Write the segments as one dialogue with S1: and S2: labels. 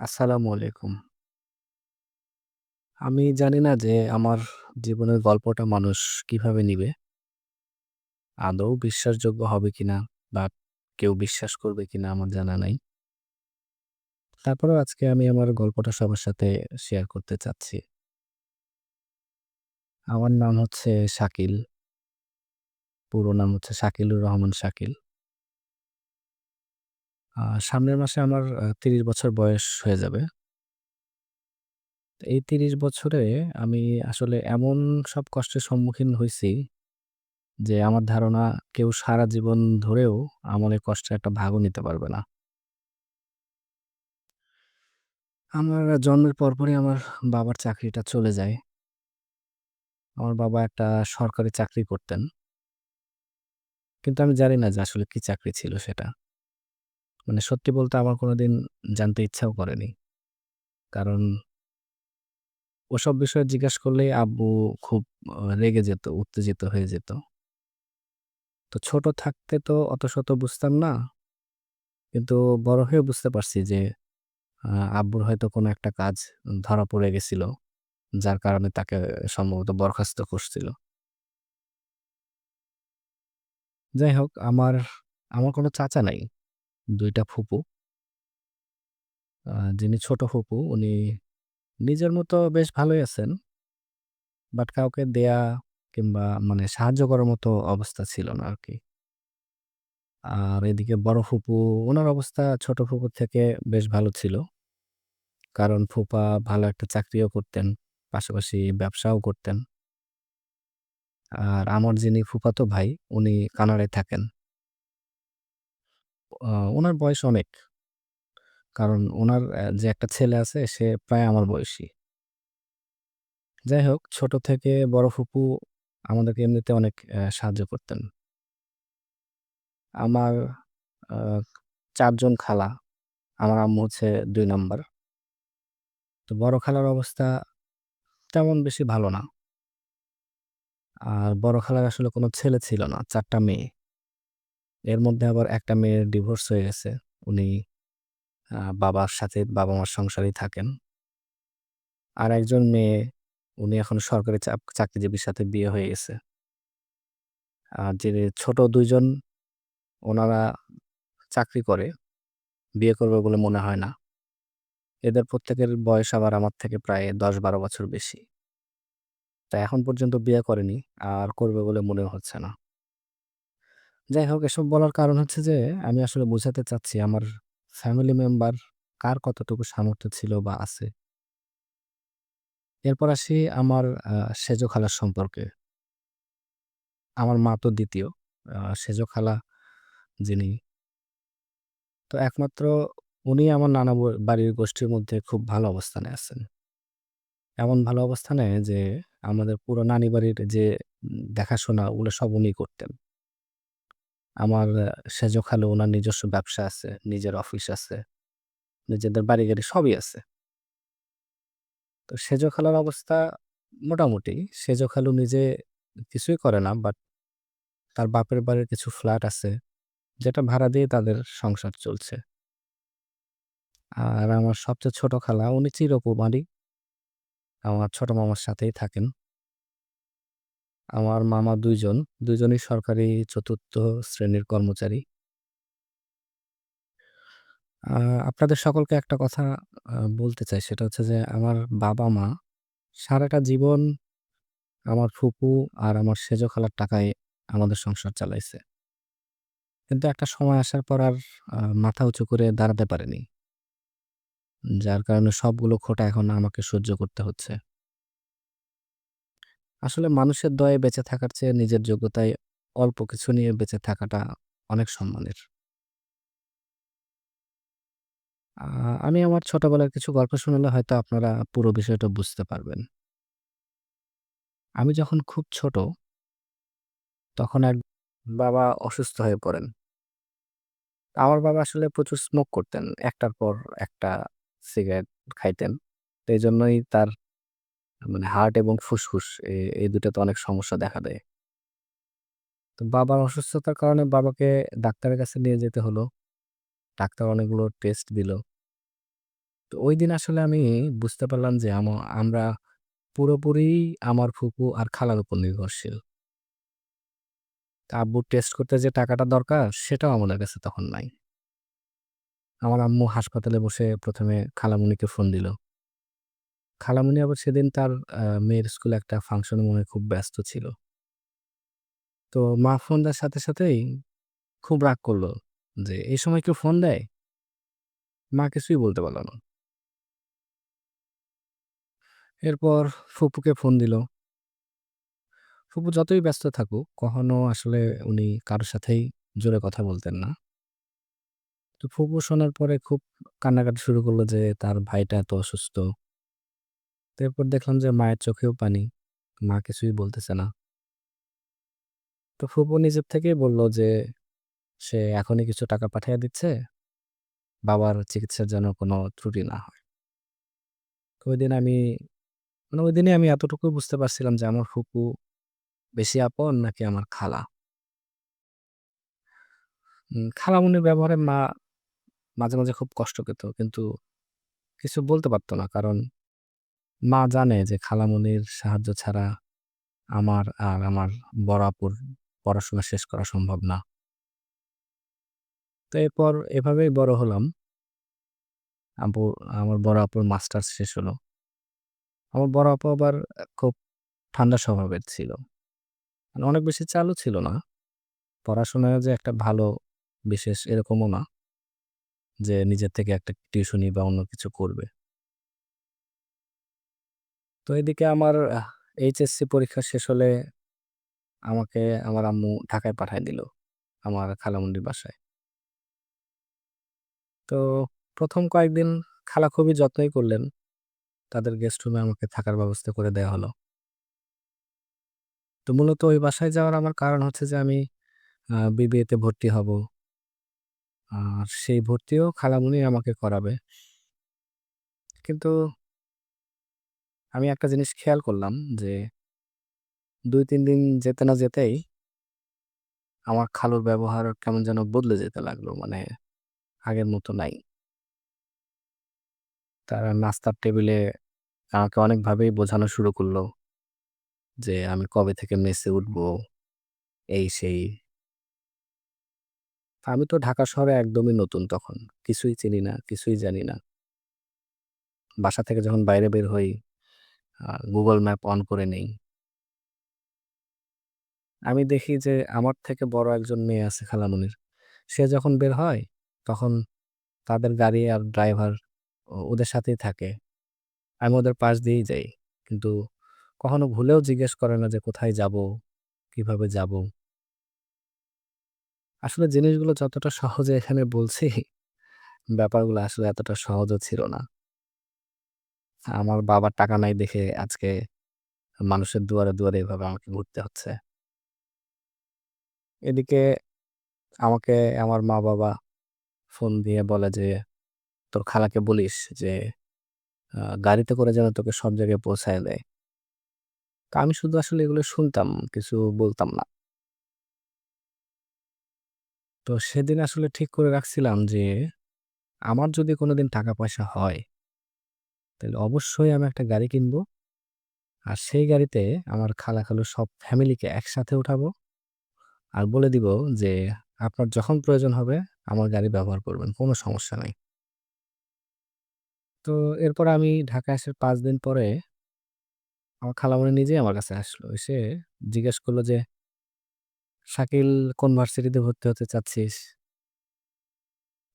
S1: আসসালামু আলাইকুম। আমি জানি না যে আমার জীবনের গল্পটা মানুষ কীভাবে নিবে? আদৌ বিশ্বাসযোগ্য হবে কিনা বা কেউ বিশ্বাস করবে কিনা আমার জানা নাই। তারপরেও আজকে আমি আমার গল্পটা সবার সাথে শেয়ার করতে চাচ্ছি। আমার নাম হচ্ছে শাকিল। পুরো নাম হচ্ছে শাকিলুর রহমান শাকিল। সামনের মাসে আমার ৩০ বছর বয়স হয়ে যাবে। এই ৩০ বছরে আমি আসলে এমন সব কষ্টের সম্মুখীন হইছি যে আমার ধারণা কেউ সারা জীবন ধরেও আমার এই কষ্টের একটা ভাগও নিতে পারবে না। আমার জন্মের পরপরই আমার বাবার চাকরিটা চলে যায়। আমার বাবা একটা সরকারি চাকরি করতেন। কিন্তু আমি জানি না যে আসলে কি চাকরি ছিল সেটা। মানে সত্যি বলতে আমার কোনোদিন জানতে ইচ্ছাও করেনি। কারণ ওসব বিষয়ে জিজ্ঞেস করলেই আব্বু খুব রেগে যেত, উত্তেজিত হয়ে যেত। তো ছোট থাকতে তো অত শত বুঝতাম না। কিন্তু বড় হয়ে বুঝতে পারছি যে আব্বুর হয়তো কোনো একটা কাজ ধরা পড়ে গেছিল। যার কারণে তাকে সম্ভবত বরখাস্ত করছিল। যাই হোক আমার, আমার কোনো চাচা নাই। ২ টা ফুপু। যিনি ছোট ফুপু, উনি নিজের মতো বেশ ভালোই আছেন। বাট কাউকে দেয়া কিংবা মানে সাহায্য করার মতো অবস্থা ছিল না আর কি আর এদিকে বড় ফুপু ওনার অবস্থা ছোট ফুপুর থেকে বেশ ভালো ছিল। কারণ ফুপা ভালো একটা চাকরিও করতেন। পাশাপাশি ব্যবসাও করতেন। আর আমার যিনি ফুফাতো ভাই, উনি কানাডায় থাকেন। আ উনার বয়স অনেক। কারণ ওনার যে একটা ছেলে আছে, সে প্রায় আমার বয়সী। যাই হোক ছোট থেকে বড় ফুপু আমাদেরকে এমনিতে অনেক সাহায্য করতেন। আমার, আ ৪ জন খালা। আমার আম্মু হচ্ছে দুই নাম্বার। তো বড় খালার অবস্থা তেমন বেশি ভালো না। আর বড় খালার আসলে কোনো ছেলে ছিল না। চারটা মেয়ে। এর মধ্যে আবার একটা মেয়ের ডিভোর্স হয়ে গেছে। উনি বাবার সাথে বাবা-মার সংসারেই থাকেন। আর একজন মেয়ে, উনি এখন সরকারি চাকরিজীবীর সাথে বিয়ে হয়ে গেছে। আর যে ছোট দুইজন, ওনারা চাকরি করে। বিয়ে করবে বলে মনে হয় না। এদের প্রত্যেকের বয়স আবার আমার থেকে প্রায় দশ বারো বছর বেশি। তা এখন পর্যন্ত বিয়ে করেনি। আর করবে বলে মনে হচ্ছে না। যাই হোক, এসব বলার কারণ হচ্ছে যে, আমি আসলে বোঝাতে চাচ্ছি আমার ফ্যামিলি মেম্বার কার কতটুকু সামর্থ্য ছিল বা আছে। এরপর আসি আমার, আ, সেজ খালার সম্পর্কে। আমার মা তো ২য়। আ, সেজ খালা যিনি তো একমাত্র উনি আমার নানা বাড়ির গোষ্ঠীর মধ্যে খুব ভালো অবস্থানে আছেন। এমন ভালো অবস্থানে যে, আমাদের পুরো নানি বাড়ির যে দেখাশোনা, ওগুলো সব উনিই করতেন। আমার সেজ খালু উনার নিজস্ব ব্যবসা আছে, নিজের অফিস আছে, নিজেদের বাড়ি-গাড়ি সবই আছে। তো সেজ খালার অবস্থা মোটামুটি। সেজ খালু নিজে কিছুই করে না। বাট তার বাপের বাড়ির কিছু ফ্ল্যাট আছে। যেটা ভাড়া দিয়ে তাদের সংসার চলছে। আর আমার সবচেয়ে ছোট খালা উনি চিরকুমারী। আমার ছোট মামার সাথেই থাকেন। আমার মামা ২ জন। ২ জনই সরকারি চতুর্থ শ্রেণির কর্মচারী। আপনাদের সকলকে একটা কথা বলতে চাই, সেটা হচ্ছে যে আমার বাবা-মা সারাটা জীবন আমার ফুপু আর আমার সেজ খালার টাকায় আমাদের সংসার চালাইছে। কিন্তু একটা সময় আসার পর আর মাথা উঁচু করে দাঁড়াতে পারেনি। যার কারণে সবগুলো খোঁটা এখন আমাকে সহ্য করতে হচ্ছে। আসলে মানুষের দয়ায় বেঁচে থাকার চেয়ে নিজের যোগ্যতায় অল্প কিছু নিয়ে বেঁচে থাকাটা অনেক সম্মানের। আমি আমার ছোটবেলার কিছু গল্প শুনলে হয়তো আপনারা পুরো বিষয়টা বুঝতে পারবেন। আমি যখন খুব ছোট, তখন এক বাবা অসুস্থ হয়ে পড়েন। আমার বাবা আসলে প্রচুর স্মোক করতেন। একটার পর একটা সিগারেট খাইতেন। তো এজন্যই তার মানে হার্ট এবং ফুসফুস এই ২ টাতে অনেক সমস্যা দেখা দেয়। তো বাবার অসুস্থতার কারণে বাবাকে ডাক্তারের কাছে নিয়ে যেতে হলো। ডাক্তার অনেকগুলো টেস্ট দিল। তো ঐদিন আসলে আমি বুঝতে পারলাম যে আমা, আমরা পুরোপুরি আমার ফুপু আর খালার উপর নির্ভরশীল। তা আব্বুর টেস্ট করতে যে টাকাটা দরকার, সেটাও আমাদের কাছে তখন নাই। আমার আম্মু হাসপাতালে বসে ১ম এ খালামণিকে ফোন দিল। খালামণি আবার সেদিন তার আ মেয়ের স্কুলে একটা ফাংশনে মনে হয় খুব ব্যস্ত ছিল। তো মা ফোন দেওয়ার সাথে, সাথেই খুব রাগ করল যে, "এই সময় কেউ ফোন দেয়?" মা কিছুই বলতে পারল না। এরপর ফুপুকে ফোন দিল। ফুপু যতই ব্যস্ত থাকুক, কখনো আসলে উনি কারও সাথেই জোরে কথা বলতেন না। তো ফুপু শোনার পরে খুব কান্নাকাটি শুরু করল যে তার ভাইটা এত অসুস্থ। তো এরপর দেখলাম যে মায়ের চোখেও পানি। মা কিছুই বলতেছে না। তো ফুপু নিজের থেকেই বলল যে সে এখনই কিছু টাকা পাঠিয়ে দিচ্ছে। বাবার চিকিৎসার যেন কোনো ত্রুটি না হয়। তো ঐদিন আমি মানে ঐদিনই আমি এতটুকু বুঝতে পারছিলাম যে আমার ফুপু বেশি আপন নাকি আমার খালা। উম খালামণির ব্যবহারে মা মাঝে, মাঝে খুব কষ্ট পেত। কিন্তু কিছু বলতে পারতো না। কারণ মা জানে যে খালামণির সাহায্য ছাড়া আমার আর আমার বড় আপুর পড়াশোনা শেষ করা সম্ভব না। তো এরপর এভাবেই বড় হলাম। আব্বু আমার বড় আপুর মাস্টার্স শেষ হলো। আমার বড় আপু আবার খুব ঠান্ডা স্বভাবের ছিল। মানে অনেক বেশি চালু ছিল না। পড়াশোনায় যে একটা ভালো বিশেষ এরকমও না। যে নিজের থেকে একটা টিউশনি বা অন্য কিছু করবে। তো এদিকে আমার এইচএসসি পরীক্ষা শেষ হলে আমাকে আমার আম্মু ঢাকায় পাঠায় দিল। আমার খালামণির বাসায়। তো প্রথম কয়েকদিন খালা খুবই যত্নই করলেন। তাদের গেস্ট রুমে আমাকে থাকার ব্যবস্থা করে দেয়া হলো। তো মূলত ওই বাসায় যাওয়ার আমার কারণ হচ্ছে যে আমি বিবিএতে ভর্তি হব। আর সেই ভর্তিও খালামুনি আমাকে করাবে। কিন্তু আমি একটা জিনিস খেয়াল করলাম যে ২-৩ দিন যেতে না যেতেই আমার খালুর ব্যবহার কেমন যেন বদলে যেতে লাগল। মানে আগের মতো নাই। তারা নাস্তার টেবিলে আমাকে অনেকভাবেই বোঝানো শুরু করল যে আমি কবে থেকে মেসে উঠবো, এই সেই। আমি তো ঢাকা শহরে একদমই নতুন তখন। কিছুই চিনি না, কিছুই জানি না। বাসা থেকে যখন বাইরে বের হই, আ Google ম্যাপ অন করে নেই। আমি দেখি যে আমার থেকে বড় একজন মেয়ে আছে খালামণির। সে যখন বের হয়, তখন তাদের গাড়ি আর ড্রাইভার ও ওদের সাথেই থাকে। আমি ওদের পাশ দিয়েই যাই। কিন্তু কখনো ভুলেও জিজ্ঞেস করে না যে কোথায় যাব, কীভাবে যাব? আসলে জিনিসগুলো যতটা সহজে এখানে বলছি, ব্যাপারগুলো আসলে এতটা সহজও ছিল না। আমার বাবার টাকা নাই দেখে আজকে মানুষের দুয়ারে, দুয়ারে এভাবে আমাকে ঘুরতে হচ্ছে। এদিকে আমাকে আমার মা-বাবা ফোন দিয়ে বলে যে, "তোর খালাকে বলিস যে গাড়িতে করে যেন তোকে সব জায়গায় পৌঁছায় দেয়।" তো আমি শুধু আসলে এগুলো শুনতাম, কিছু বলতাম না। তো সেদিন আসলে ঠিক করে রাখছিলাম যে, আমার যদি কোনোদিন টাকা-পয়সা হয় তাইলে অবশ্যই আমি একটা গাড়ি কিনবো। আর সেই গাড়িতে আমার খালা খালু সব ফ্যামিলিকে একসাথে উঠাবো। আর বলে দিব যে, "আপনার যখন প্রয়োজন হবে আমার গাড়ি ব্যবহার করবেন। কোনো সমস্যা নাই।" তো এরপর আমি ঢাকায় আসার পাঁচ দিন পরে আমার খালামণি নিজেই আমার কাছে আসলো। এসে জিজ্ঞেস করল যে, "শাকিল কোন ভার্সিটিতে ভর্তি হতে চাচ্ছিস?"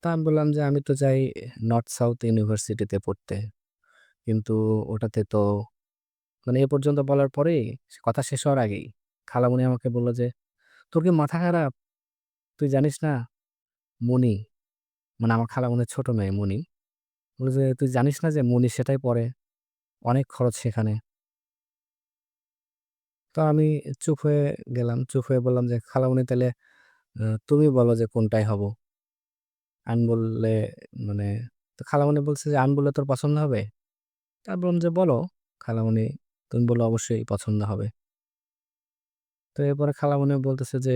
S1: তা আমি বললাম যে, "আমি তো চাই নর্থ সাউথ ইউনিভার্সিটিতে পড়তে। কিন্তু ওটাতে তো" মানে এ পর্যন্ত বলার পরেই কথা শেষ হওয়ার আগেই খালামণি আমাকে বলল যে, "তোর কি মাথা খারাপ? তুই জানিস না মনি" মানে আমার খালামণির ছোট মেয়ে মনি। বলল যে, "তুই জানিস না যে মনি সেটাই পড়ে? অনেক খরচ সেখানে।" তো আমি চুপ হয়ে গেলাম। চুপ হয়ে বললাম যে, "খালামণি তাইলে আ তুমি বলো যে কোনটাই হব আমি বললে মানে তো খালামণি বলছে যে, "আমি বললে তোর পছন্দ হবে?" তা আমি যে, "বলো খালামণি, তুমি বললে অবশ্যই পছন্দ হবে।" তো এরপরে খালামণি বলতেছে যে,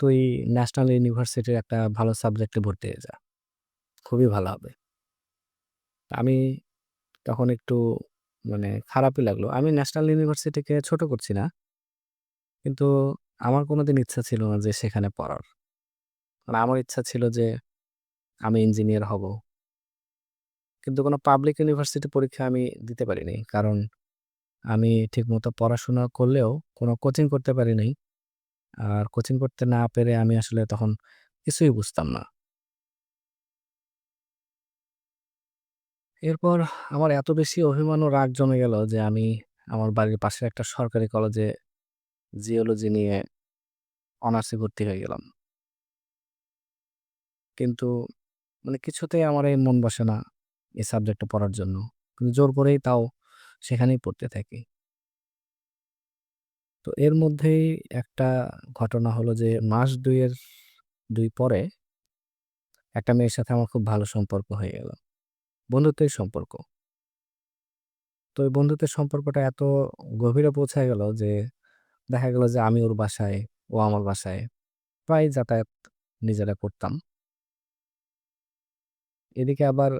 S1: "তুই ন্যাশনাল ইউনিভার্সিটির একটা ভালো সাবজেক্টে ভর্তি হয়ে যা। খুবই ভালো হবে।" আমি তখন একটু মানে খারাপই লাগল। আমি ন্যাশনাল ইউনিভার্সিটিকে ছোট করছি না। কিন্তু আমার কোনোদিন ইচ্ছা ছিল না যে সেখানে পড়ার। মানে আমার ইচ্ছা ছিল যে আমি ইঞ্জিনিয়ার হব। কিন্তু কোনো পাবলিক ইউনিভার্সিটি পরীক্ষা আমি দিতে পারি নাই। কারণ আমি ঠিকমতো পড়াশোনা করলেও কোনো কোচিং করতে পারি নাই। আর কোচিং করতে না পেরে আমি আসলে তখন কিছুই বুঝতাম না। এরপর আমার এত বেশি অভিমান ও রাগ জমে গেল যে আমি আমার বাড়ির পাশের একটা সরকারি কলেজে জিওলজি নিয়ে অনার্সে ভর্তি হয়ে গেলাম। কিন্তু মানে কিছুতেই আমার এই মন বসে না এই সাবজেক্টটা পড়ার জন্য। কিন্তু জোর করেই তাও সেখানেই পড়তে থাকি। তো এর মধ্যেই একটা ঘটনা হলো যে মাস দুইয়ের দুই পরে একটা মেয়ের সাথে আমার খুব ভালো সম্পর্ক হয়ে গেল। বন্ধুত্বের সম্পর্ক। তো ওই বন্ধুত্বের সম্পর্কটা এত গভীরে পৌঁছায় গেল যে দেখা গেল যে আমি ওর বাসায়, ও আমার বাসায় প্রায় যাতায়াত নিজেরা করতাম। এদিকে আবার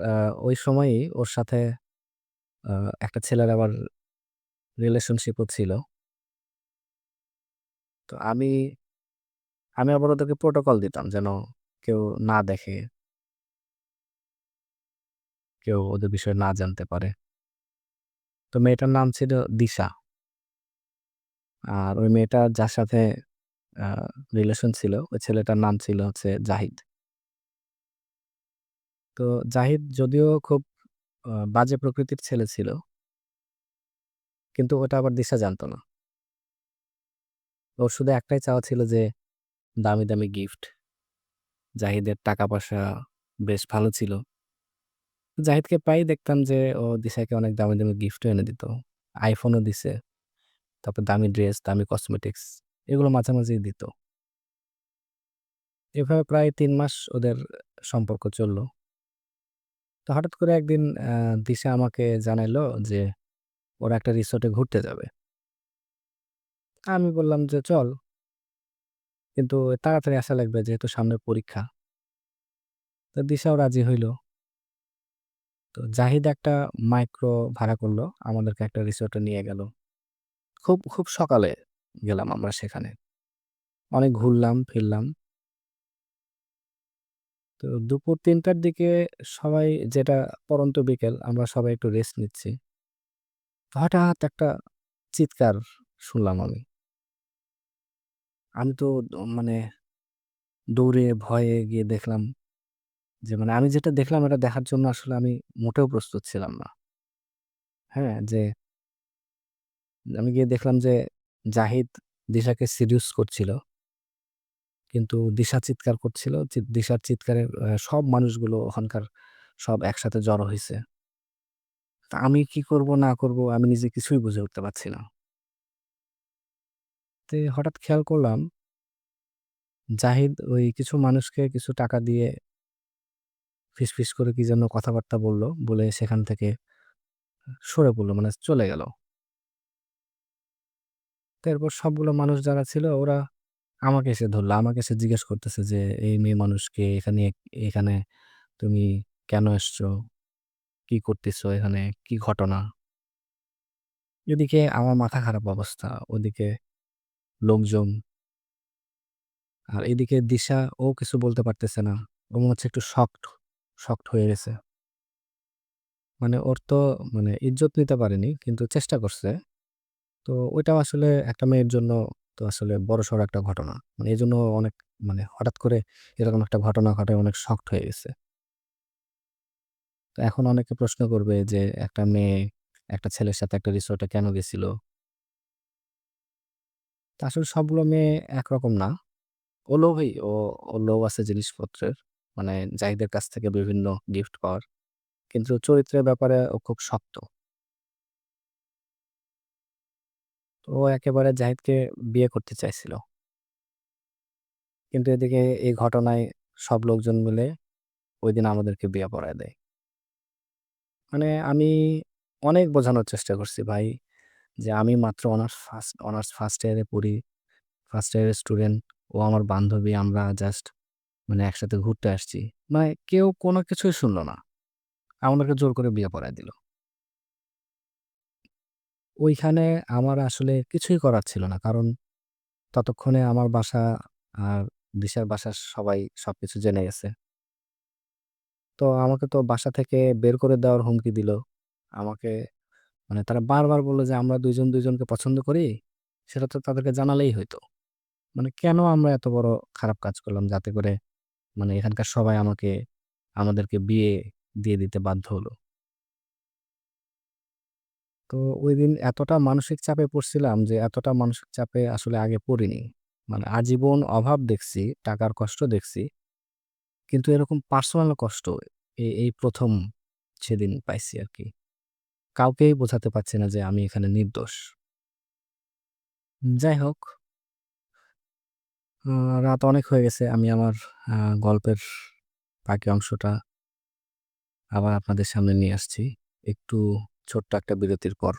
S1: ওই সময়ই ওর সাথে একটা ছেলের আবার রিলেশনশিপও ছিল। তো আমি, আমি আবার ওদেরকে প্রোটোকল দিতাম যেন কেউ না দেখে। কেউ ওদের বিষয়ে না জানতে পারে। তো মেয়েটার নাম ছিল দিশা। আর ওই মেয়েটার যার সাথে রিলেশন ছিল, ওই ছেলেটার নাম ছিল হচ্ছে জাহিদ। তো জাহিদ যদিও খুব বাজে প্রকৃতির ছেলে ছিল। কিন্তু ওটা আবার দিশা জানত না। ওর শুধু একটাই চাওয়া ছিল যে দামি, দামি গিফট। জাহিদের টাকা-পয়সা বেশ ভালো ছিল। জাহিদকে প্রায়ই দেখতাম যে ও দিশাকে অনেক দামি, দামি গিফটও এনে দিত। আইফোনও দিছে। তারপর দামি ড্রেস, দামি কসমেটিক্স এগুলো মাঝে, মাঝেই দিত। এভাবে প্রায় ৩ মাস ওদের সম্পর্ক চলল। তো হঠাৎ করে একদিন আ দিশা আমাকে জানাইলো যে ওরা একটা রিসোর্টে ঘুরতে যাবে। আমি বললাম যে, "চল।" কিন্তু তাড়াতাড়ি আসা লাগবে যেহেতু সামনে পরীক্ষা। তো দিশাও রাজি হইল। তো জাহিদ একটা মাইক্রো ভাড়া করল। আমাদেরকে একটা রিসোর্টে নিয়ে গেল। খুব, খুব সকালে গেলাম আমরা সেখানে। অনেক ঘুরলাম, ফিরলাম। তো দুপুর ৩ টার দিকে সবাই যেটা পড়ন্ত বিকেল, আমরা সবাই একটু রেস্ট নিচ্ছি। হঠাৎ একটা চিৎকার শুনলাম আমি। আমি তো মানে দৌড়ে, ভয়ে গিয়ে দেখলাম যে মানে আমি যেটা দেখলাম এটা দেখার জন্য আসলে আমি মোটেও প্রস্তুত ছিলাম না। হ্যাঁ? যে আমি গিয়ে দেখলাম যে, জাহিদ দিশাকে সিডিউস করছিল। কিন্তু দিশা চিৎকার করছিল। দিশার চিৎকারে সব মানুষগুলো ওখানকার সব একসাথে জড়ো হইছে। তা আমি কি করব, না করব, আমি নিজে কিছুই বুঝে উঠতে পারছি না। তে হঠাৎ খেয়াল করলাম, জাহিদ ওই কিছু মানুষকে কিছু টাকা দিয়ে ফিসফিস করে কি যেন কথাবার্তা বলল। বলে সেখান থেকে সরে পড়ল মানে চলে গেল। তো এরপর সবগুলো মানুষ যারা ছিল, ওরা আমাকে এসে ধরল। আমাকে এসে জিজ্ঞেস করতেছে যে, "এই মেয়ে মানুষকে এখানে এখানে তুমি কেন এসছো? কি করতেছো এখানে? কি ঘটনা?" এদিকে আমার মাথা খারাপ অবস্থা। ওদিকে লোকজন। আর এদিকে দিশা ও কিছু বলতে পারতেছে না। ও মনে হচ্ছে একটু শকড, শকড হয়ে গেছে। মানে ওর তো মানে ইজ্জত নিতে পারেনি কিন্তু চেষ্টা করছে। তো ওইটাও আসলে একটা মেয়ের জন্য তো আসলে বড়সড় একটা ঘটনা। মানে এই জন্য অনেক মানে হঠাৎ করে এরকম একটা ঘটনা ঘটায় অনেক শকড হয়ে গেছে। তো এখন অনেকে প্রশ্ন করবে যে, একটা মেয়ে একটা ছেলের সাথে একটা রিসোর্টে কেন গেছিল? তা আসলে সবগুলো মেয়ে একরকম না। ও লোভই ও ও লোভ আছে জিনিসপত্রের। মানে জাহিদের কাছ থেকে বিভিন্ন গিফট পাওয়ার। কিন্তু চরিত্রের ব্যাপারে ও খুব শক্ত। তো ও একেবারে জাহিদকে বিয়ে করতে চাইছিল। কিন্তু এদিকে এই ঘটনায় সব লোকজন মিলে ঐদিন আমাদেরকে বিয়ে পড়ায় দেয়। মানে আমি অনেক বোঝানোর চেষ্টা করছি ভাই যে আমি মাত্র অনার্স ফার্স্ট অনার্স ফার্স্ট ইয়ারে পড়ি। ফার্স্ট ইয়ারের স্টুডেন্ট। ও আমার বান্ধবী। আমরা জাস্ট মানে একসাথে ঘুরতে আসছি। মানে কেউ কোনো কিছুই শুনল না। আমাদেরকে জোর করে বিয়ে পড়ায় দিল। ওইখানে আমার আসলে কিছুই করার ছিল না। কারণ ততক্ষণে আমার বাসা আর দিশার বাসার সবাই সবকিছু জেনে গেছে। তো আমাকে তো বাসা থেকে বের করে দেওয়ার হুমকি দিল। আমাকে মানে তারা বারবার বলল যে, "আমরা ২ জন ২ জনকে পছন্দ করি। সেটা তো তাদেরকে জানালেই হইতো।" মানে কেন আমরা এত বড় খারাপ কাজ করলাম যাতে করে মানে এখানকার সবাই আমাকে আমাদেরকে বিয়ে দিয়ে দিতে বাধ্য হলো। তো ঐদিন এতটা মানসিক চাপে পড়ছিলাম যে এতটা মানসিক চাপে আসলে আগে পড়িনি। মানে আজীবন অভাব দেখছি, টাকার কষ্ট দেখছি। কিন্তু এরকম পার্সোনাল কষ্ট এই ১ম সেদিন পাইছি আরকি। কাউকেই বোঝাতে পারছি না যে আমি এখানে নির্দোষ। যাই হোক রাত অনেক হয়ে গেছে। আমি আমার গল্পের বাকি অংশটা আবার আপনাদের সামনে নিয়ে আসছি। একটু ছোট্ট একটা বিরতির পর।